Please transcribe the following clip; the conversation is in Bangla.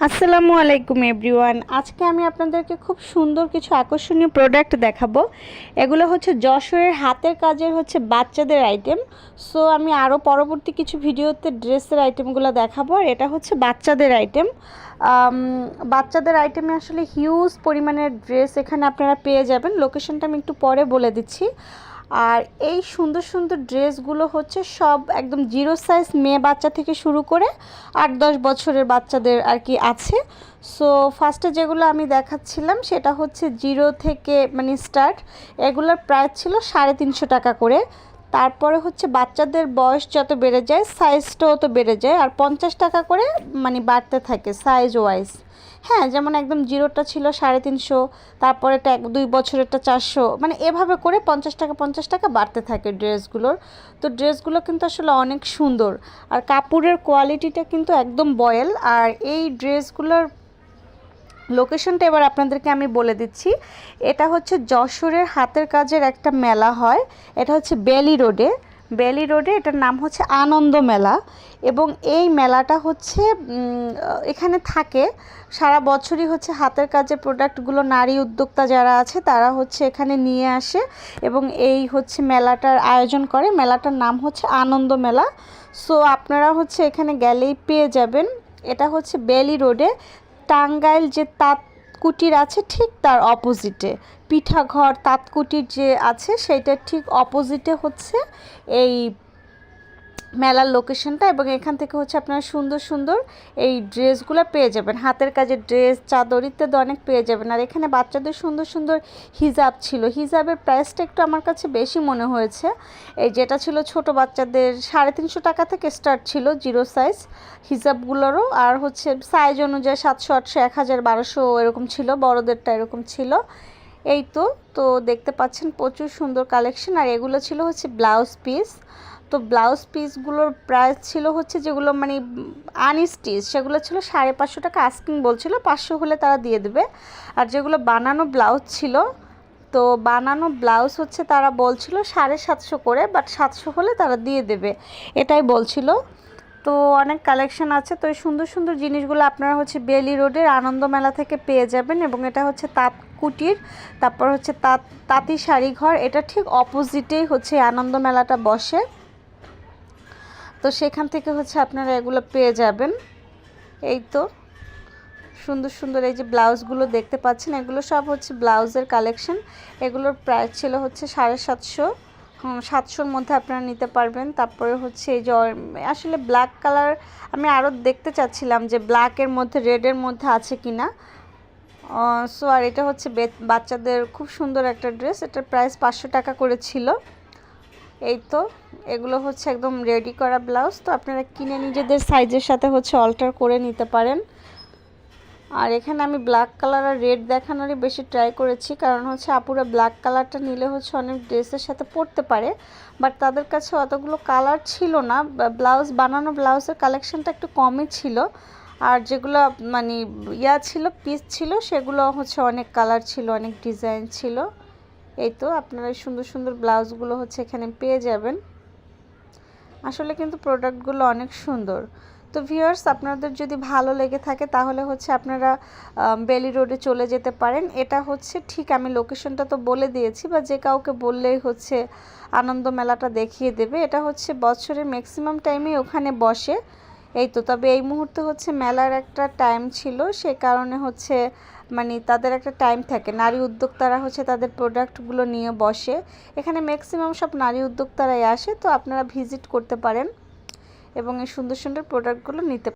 আসসালামু আলাইকুম এভরিওয়ান। আজকে আমি আপনাদেরকে খুব সুন্দর কিছু আকর্ষণীয় প্রোডাক্ট দেখাবো। এগুলো হচ্ছে যশোরের হাতের কাজের হচ্ছে বাচ্চাদের আইটেম সো আমি আরও পরবর্তী কিছু ভিডিওতে ড্রেসের আইটেমগুলো দেখাবো। আর এটা হচ্ছে বাচ্চাদের আইটেম বাচ্চাদের আইটেমে আসলে হিউজ পরিমাণের ড্রেস এখানে আপনারা পেয়ে যাবেন। লোকেশনটা আমি একটু পরে বলে দিচ্ছি। আর এই সুন্দর সুন্দর ড্রেসগুলো হচ্ছে সব একদম জিরো সাইজ মেয়ে বাচ্চা থেকে শুরু করে আট দশ বছরের বাচ্চাদের আর কি আছে। সো ফার্স্টে যেগুলো আমি দেখাচ্ছিলাম সেটা হচ্ছে জিরো থেকে মানে স্টার্ট এগুলোর প্রাইস ছিল সাড়ে তিনশো টাকা করে। তারপরে হচ্ছে বাচ্চাদের বয়স যত বেড়ে যায় সাইজটাও তো বেড়ে যায়। আর পঞ্চাশ টাকা করে মানে বাড়তে থাকে সাইজ ওয়াইজ হ্যাঁ যেমন একদম জিরোটা ছিল সাড়ে তিনশো তারপরেটা এক দুই বছরেরটা চারশো। মানে এভাবে করে পঞ্চাশ টাকা পঞ্চাশ টাকা বাড়তে থাকে ড্রেসগুলোর। তো ড্রেসগুলো কিন্তু আসলে অনেক সুন্দর। আর কাপড়ের কোয়ালিটিটা কিন্তু একদম বয়েল। আর এই ড্রেসগুলোর লোকেশনটা এবার আপনাদেরকে আমি বলে দিচ্ছি। এটা হচ্ছে যশোরের হাতের কাজের একটা মেলা হয়। এটা হচ্ছে বেলি রোডে। বেলি রোডে এটার নাম হচ্ছে আনন্দ মেলা এবং এই মেলাটা হচ্ছে এখানে থাকে। সারা বছরই হচ্ছে হাতের কাজের প্রোডাক্টগুলো, নারী উদ্যোক্তা যারা আছে তারা হচ্ছে এখানে নিয়ে আসে এবং এই হচ্ছে মেলাটার আয়োজন করে। মেলাটার নাম হচ্ছে আনন্দ মেলা। সো আপনারা হচ্ছে এখানে গেলেই পেয়ে যাবেন। এটা হচ্ছে বেলি রোডে। টাঙ্গাইল যে তাঁত কুটির আছে ঠিক তার অপোজিটে পিঠাঘর তাঁতকুটির যে আছে সেইটার ঠিক অপোজিটে হচ্ছে এই মেলার লোকেশনটা এবং এখান থেকে হচ্ছে আপনারা সুন্দর সুন্দর এই ড্রেসগুলো পেয়ে যাবেন। হাতের কাজের ড্রেস, চাদর ইত্যাদি অনেক পেয়ে যাবেন। আর এখানে বাচ্চাদের সুন্দর সুন্দর হিজাব ছিল। হিজাবের প্রাইসটা একটু আমার কাছে বেশি মনে হয়েছে। এই যেটা ছিল ছোট বাচ্চাদের সাড়ে তিনশো টাকা থেকে স্টার্ট ছিল, জিরো সাইজ হিজাবগুলোরও। আর হচ্ছে সাইজ অনুযায়ী সাতশো, আটশো, এক হাজার, বারোশো এরকম ছিল, বড়োদেরটা এরকম ছিল। এই তো তো দেখতে পাচ্ছেন প্রচুর সুন্দর কালেকশন আর এগুলো ছিল হচ্ছে ব্লাউজ পিস তো ব্লাউজ পিসগুলোর প্রাইস ছিল হচ্ছে যেগুলো মানে আনস্টিচ সেগুলো ছিল সাড়ে পাঁচশো টাকা। আস্কিং বলছিল, পাঁচশো হলে তারা দিয়ে দেবে। আর যেগুলো বানানো ব্লাউজ ছিল, তো বানানো ব্লাউজ হচ্ছে তারা বলছিল সাড়ে সাতশো করে বাট সাতশো হলে তারা দিয়ে দেবে। এটাই বলছিল। তো অনেক কালেকশন আছে। তো এই সুন্দর সুন্দর জিনিসগুলো আপনারা হচ্ছে বেলি রোডের আনন্দ মেলা থেকে পেয়ে যাবেন। এবং এটা হচ্ছে তাঁত কুটির, তারপর হচ্ছে তাঁত, তাঁতি শাড়ি ঘর এটা ঠিক অপোজিটেই হচ্ছে আনন্দ মেলাটা বসে। তো সেখান থেকে হচ্ছে আপনারা এগুলো পেয়ে যাবেন। এই তো, সুন্দর সুন্দর এই যে ব্লাউজগুলো দেখতে পাচ্ছেন, এগুলো সব হচ্ছে ব্লাউজের কালেকশন এগুলোর প্রাইস ছিল হচ্ছে সাড়ে সাতশো সাতশোর মধ্যে আপনারা নিতে পারবেন। তারপরে হচ্ছে এই যে আসলে ব্ল্যাক কালার আমি আরও দেখতে চাচ্ছিলাম যে ব্ল্যাকের মধ্যে রেডের মধ্যে আছে কি না সো আর এটা হচ্ছে বাচ্চাদের খুব সুন্দর একটা ড্রেস এটার প্রাইস পাঁচশো টাকা করে ছিল। এই তো, এগুলো হচ্ছে একদম রেডি করা ব্লাউজ তো আপনারা কিনে নিজেদের সাইজের সাথে হচ্ছে অল্টার করে নিতে পারেন। আর এখানে আমি ব্ল্যাক কালার আর রেড দেখানোরই বেশি ট্রাই করেছি, কারণ হচ্ছে আপুরা ব্ল্যাক কালারটা নিলে হচ্ছে অনেক ড্রেসের সাথে পরতে পারে। বাট তাদের কাছে অতগুলো কালার ছিল না ব্লাউজ বানানো ব্লাউজের কালেকশনটা একটু কমই ছিল। আর যেগুলো মানে ইয়া ছিল পিস ছিল, সেগুলো হচ্ছে অনেক কালার ছিল, অনেক ডিজাইন ছিল। এই তো আপনারা সুন্দর সুন্দর ব্লাউজগুলো হচ্ছে এখানে পেয়ে যাবেন। আসলে কিন্তু প্রোডাক্টগুলো অনেক সুন্দর। তো ভিউয়ার্স, আপনাদের যদি ভালো লেগে থাকে তাহলে হচ্ছে আপনারা বেলি রোডে চলে যেতে পারেন। এটা হচ্ছে ঠিক আমি লোকেশনটা তো বলে দিয়েছি, বা যে কাউকে বললেই হচ্ছে আনন্দ মেলাটা দেখিয়ে দেবে। এটা হচ্ছে বছরের ম্যাক্সিমাম টাইমে ওখানে বসে। এই তো, তবে এই মুহূর্তে হচ্ছে মেলার একটা টাইম ছিল, সে কারণে হচ্ছে মানে তাদের একটা টাইম থাকে। নারী উদ্যোক্তারা হচ্ছে তাদের প্রোডাক্টগুলো নিয়ে বসে। এখানে ম্যাক্সিমাম সব নারী উদ্যোক্তারাই আসে, তো আপনারা ভিজিট করতে পারেন এবং এই সুন্দর সুন্দর প্রোডাক্টগুলো নিতে